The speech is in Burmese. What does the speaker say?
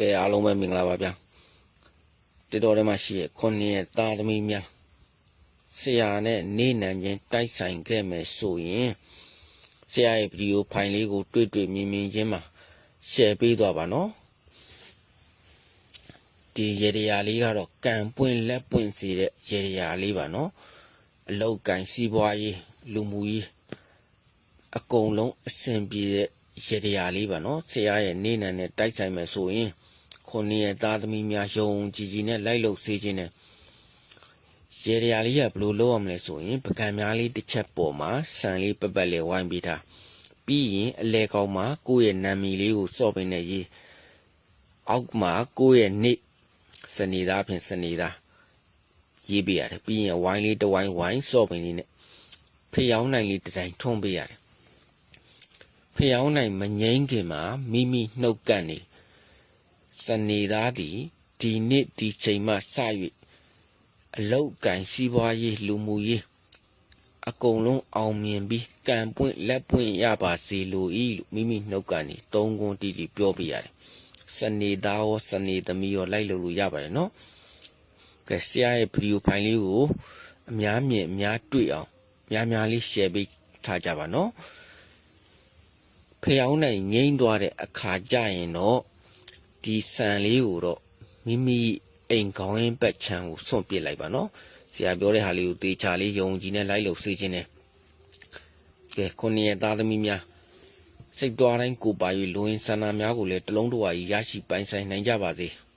ကဲအားလုံးပဲမင်္ဂလာပါဗျာတတော်ထဲမှာရှိရဲ့ခုနှစ်ရဲ့သားသမီးများဆရာနဲ့နေနံချင်းတိုက်ဆိုင်ခဲ့မယ်ဆိုရင်ဆရာရဲ့ဗီဒီယိုဖိုင်လေးကိုတွေ့တွေ့မြင်မြင်ချင်းမှာ share ပေးသွားပါနော်ဒီရေရရာလေးကတော့ကံပွင့်လက်ပွင့်စေတဲ့ရေရရာလေးပါနော်အလောက်ကင်စီးပွားရေးလူမှုရေးအကုန်လုံးအဆင်ပြေတဲ့ရေရရာလေးပါနော်ဆရာရဲ့နေနံနဲ့တိုက်ဆိုင်မယ်ဆိုရင် ခုနှစ်ရဲ့သားသမီးများယုံကြည်ကြည်နဲ့လိုက်လို့စေခြင်းနဲ့ရေရရာလေးကဘယ်လိုလုပ်ရမလဲဆိုရင်ပကံများလေးတစ်ချက်ပေါ်မှာဆန်လေးပက်ပက်လေးဝိုင်းပေးထားပြီးရင်အလဲကောင်းမှာကိုယ့်ရဲ့နာမည်လေးကိုစော့ပင်နဲ့ရေးအောက်မှာကိုယ့်ရဲ့နေ့စနေသားဖြင့်စနေသားရေးပေးရတယ်ပြီးရင်ဝိုင်းလေးတစ်ဝိုင်းဝိုင်းစော့ပင်လေးနဲ့ဖျောင်းနိုင်လေးတစ်တိုင်းထွန်းပေးရတယ်ဖျောင်းနိုင်မငိမ့်ခင်မှာမိမိနှုတ်ကန်နေ စနေသားဒီဒီနေ့ဒီချိန်မှစ၍အလောက်ကင်စီးပွားရေးလူမှုရေးအကုန်လုံးအောင်မြင်ပြီးကံပွင့်လက်ပွင့်ရပါစေလိုဤလို့မိမိနှုတ်ကနေသုံးခွန်းတီးတီးပြောပြရတယ်။စနေသားရောစနေသမီးရောလိုက်လို့လို့ရပါတယ်နော်။ကဲဆရာရဲ့ဗီဒီယိုဖိုင်လေးကိုအများမြင်အများတွေ့အောင်များများလေး share ပေးထားကြပါနော်။ဖျောင်းနိုင်ငိမ့်သွားတဲ့အခါကျရင်တော့ ဒီဆန်လေးကိုတော့မိမိအိမ်ကောင်းရင်ပက်ချမ်းကိုစွန့်ပစ်လိုက်ပါနော်။ဆရာပြောတဲ့ဟာလေးကိုတေချာလေးယုံကြည်နဲ့လိုက်လို့စေခြင်းနဲ့ကဲခုနှစ်ရဲ့သားသမီးများစိတ်သွားတိုင်းကိုပါ၍လူဝင်ဆန္ဒများကိုလည်းတလုံးတဝါကြီးရရှိပိုင်ဆိုင်နိုင်ကြပါစေ။